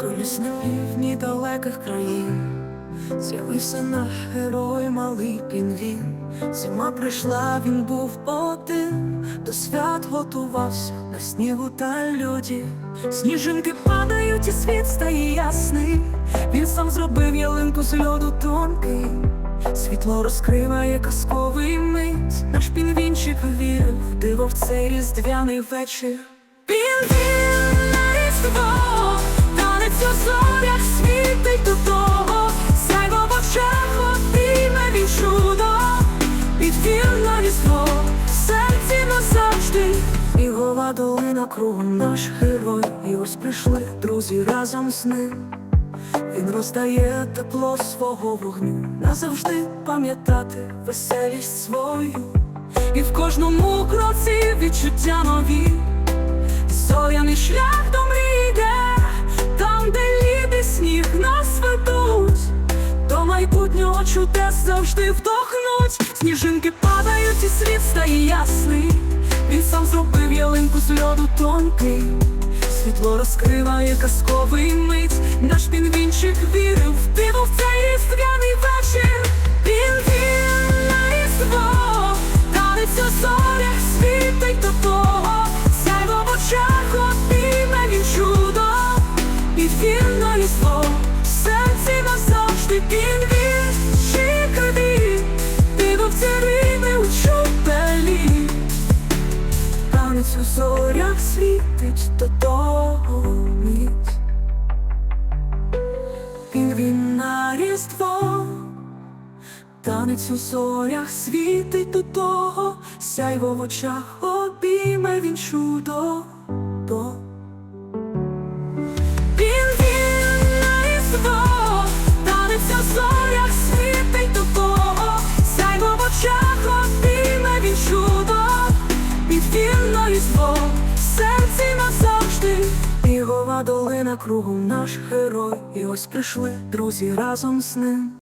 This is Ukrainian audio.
Колись на далеких країн З'явився наш герой малий пінгвін. Зима прийшла, він був один, до свят готувався на снігу та льоді. Сніжинки падають, і світ стає ясний. Він сам зробив ялинку з льоду тонкий. Світло розкриває казковий мить. Наш пінгвінчик вірив, диво в цей різдвяний вечір. Пінгвін на різдво, різдво, в серці назавжди. Ігова долина кругом наш герой, і ось прийшли друзі разом з ним. Він роздає тепло свого вогню, назавжди пам'ятати веселість свою, і в кожному кроці відчуття нові. Зоряний шлях до мрії майбутнього чудес завжди вдохнуть. Сніжинки падають, і світ стає ясний. Він сам зробив ялинку з льоду тонкий. Світло розкриває казковий мить. Наш пінгвінчик вірив в диво в цей різдвяний вечір. Пінгвін на різдво, танець у зорях світить до того, сяйво в очах обійме він чудо, підвірно різдво, в серці назавжди пінгвін, Танець у зорях світить до того мить. він на різдво, танець у зорях світить до того, сяйво в очах обійме він чудо. Різдво, в серці назавжди. Ігова долина кругом наш герой. І ось прийшли друзі разом з ним.